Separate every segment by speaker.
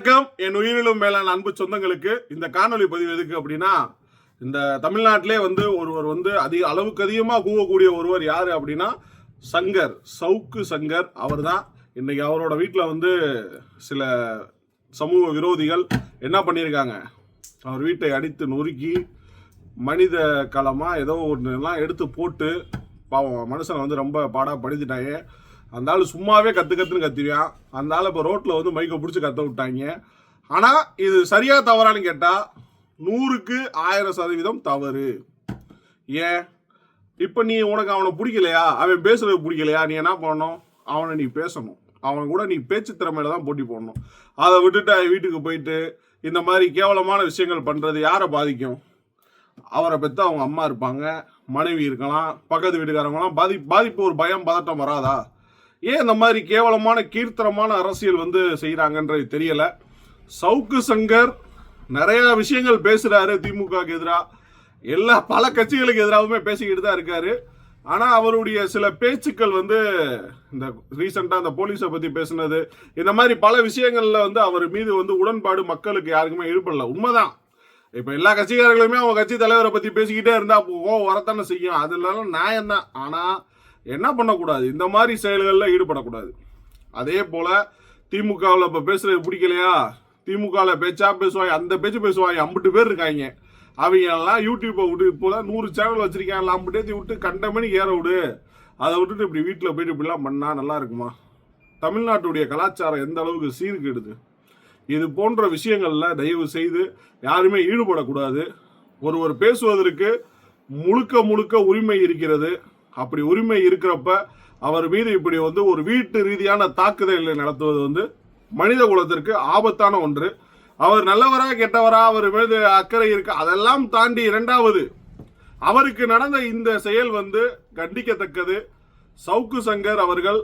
Speaker 1: வணக்கம். என் உயிரிலும் மேலான அன்பு சொந்தங்களுக்கு இந்த காணொலி பதிவு எதுக்கு அப்படின்னா இந்த தமிழ்நாட்டிலே வந்து ஒருவர் வந்து அதிக அளவுக்கு அதிகமாக கூவக்கூடிய ஒருவர் யார் அப்படின்னா சங்கர் சவுக்கு சங்கர் அவர் தான் இன்னைக்கு அவரோட வீட்டில் வந்து சில சமூக விரோதிகள் என்ன பண்ணியிருக்காங்க அவர் வீட்டை அடித்து நொறுக்கி மனித களமாக ஏதோ ஒன்றுலாம் எடுத்து போட்டு பாவம் மனுஷனை வந்து ரொம்ப பாடாக படுத்திட்டாங்க. அந்த ஆள் சும்மாவே கற்று கத்துன்னு கத்துவான் அந்த ஆள் இப்போ ரோட்டில் வந்து மைக்கை பிடிச்சி கத்த விட்டாங்க. ஆனால் இது சரியாக தவறான்னு கேட்டால் நூறுக்கு ஆயிரம் சதவீதம் தவறு. ஏன்? இப்போ நீ உனக்கு அவனை பிடிக்கலையா? அவன் பேசுறது பிடிக்கலையா? நீ என்ன பண்ணணும்? அவனை நீ பேசணும். அவன் கூட நீ பேச்சு திறமையில தான் போட்டி போடணும். அதை விட்டுட்டு அவன் வீட்டுக்கு போயிட்டு இந்த மாதிரி கேவலமான விஷயங்கள் பண்ணுறது யாரை பாதிக்கும்? அவரை பெற்று அவங்க அம்மா இருப்பாங்க மனைவி இருக்கலாம் பக்கத்து வீட்டுக்காரங்களாம் பாதி பாதிப்பு ஒரு பயம் பதட்டம் வராதா? ஏன் இந்த மாதிரி கேவலமான கீர்த்தனமான அரசியல் வந்து செய்கிறாங்கன்றது தெரியல. சவுக்கு சங்கர் நிறைய விஷயங்கள் பேசுறாரு திமுகவுக்கு எதிராக எல்லா பல கட்சிகளுக்கு எதிராகவுமே பேசிக்கிட்டு தான் இருக்காரு. ஆனால் அவருடைய சில பேச்சுக்கள் வந்து இந்த ரீசெண்டாக அந்த போலீஸை பற்றி பேசுனது இந்த மாதிரி பல விஷயங்களில் வந்து அவர் மீது வந்து உடன்பாடு மக்களுக்கு யாருக்குமே ஈடுபடல. உண்மைதான். இப்போ எல்லா கட்சிக்காரர்களுமே அவங்க கட்சி தலைவரை பற்றி பேசிக்கிட்டே இருந்தால் கோவம் வரத்தானே செய்யும். அதுலாம் நியாயம்தான். ஆனால் என்ன பண்ணக்கூடாது? இந்த மாதிரி செயல்களில் ஈடுபடக்கூடாது. அதே போல் திமுகவில் இப்போ பேசுறது பிடிக்கலையா? திமுகவில் பேச்சா பேசுவாங்க அந்த பேச்சு பேசுவாங்க ஐம்பது பேர் இருக்காங்க அவங்க எல்லாம் யூடியூப்பை விட்டு இப்போ தான் நூறு சேனல் வச்சிருக்காங்க ஐம்பட்டேத்தி விட்டு கண்ட ஏற விடு. அதை விட்டுட்டு இப்படி வீட்டில் போயிட்டு இப்படிலாம் பண்ணால் நல்லா இருக்குமா? தமிழ்நாட்டுடைய கலாச்சாரம் எந்த அளவுக்கு சீர்கெடுது? இது போன்ற விஷயங்களில் தயவு செய்து யாருமே ஈடுபடக்கூடாது. ஒருவர் பேசுவதற்கு முழுக்க முழுக்க உரிமை இருக்கிறது. அப்படி உரிமை இருக்கிறப்ப அவர் மீது இப்படி வந்து ஒரு வீட்டு ரீதியான தாக்குதலை நடத்துவது வந்து மனித குலத்திற்கு ஆபத்தான ஒன்று. அவர் நல்லவரா கெட்டவரா அவர் மீது அக்கறை இருக்கு அதெல்லாம் தாண்டி இரண்டாவது அவருக்கு நடந்த இந்த செயல் வந்து கண்டிக்கத்தக்கது. சவுக்கு சங்கர் அவர்கள்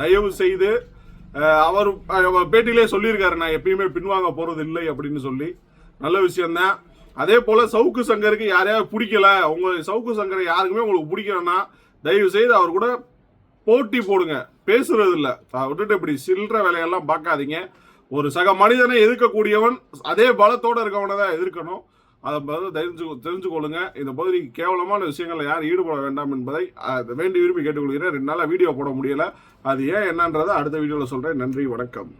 Speaker 1: தயவு செய்து அவர் அவர் பேட்டியிலே சொல்லியிருக்காரு நான் எப்பயுமே பின்வாங்க போறது இல்லை அப்படின்னு சொல்லி. நல்ல விஷயம்தான். அதே போல சவுக்கு சங்கருக்கு யாரையாவது பிடிக்கல உங்க சவுக்கு சங்கரை யாருக்குமே உங்களுக்கு பிடிக்கலன்னா தயவு செய்து அவர் கூட போட்டி போடுங்க. பேசுறது இல்ல விட்டுட்டு இப்படி சில்லற வேலையெல்லாம் பார்க்காதீங்க. ஒரு சக மனிதனை எதிர்க்கக்கூடியவன் அதே பலத்தோட இருக்கவனை தான் எதிர்க்கணும். அதை பதில் தெரிஞ்சு தெரிஞ்சுக்கொள்ளுங்க இந்த பகுதி கேவலமான விஷயங்களில் யார் ஈடுபட வேண்டாம் என்பதை வேண்டி விரும்பி கேட்டுக்கொள்கிறேன். ரெண்டு நாளாக வீடியோ போட முடியலை. அது ஏன் என்னன்றதை அடுத்த வீடியோவில் சொல்கிறேன் நன்றி வணக்கம்.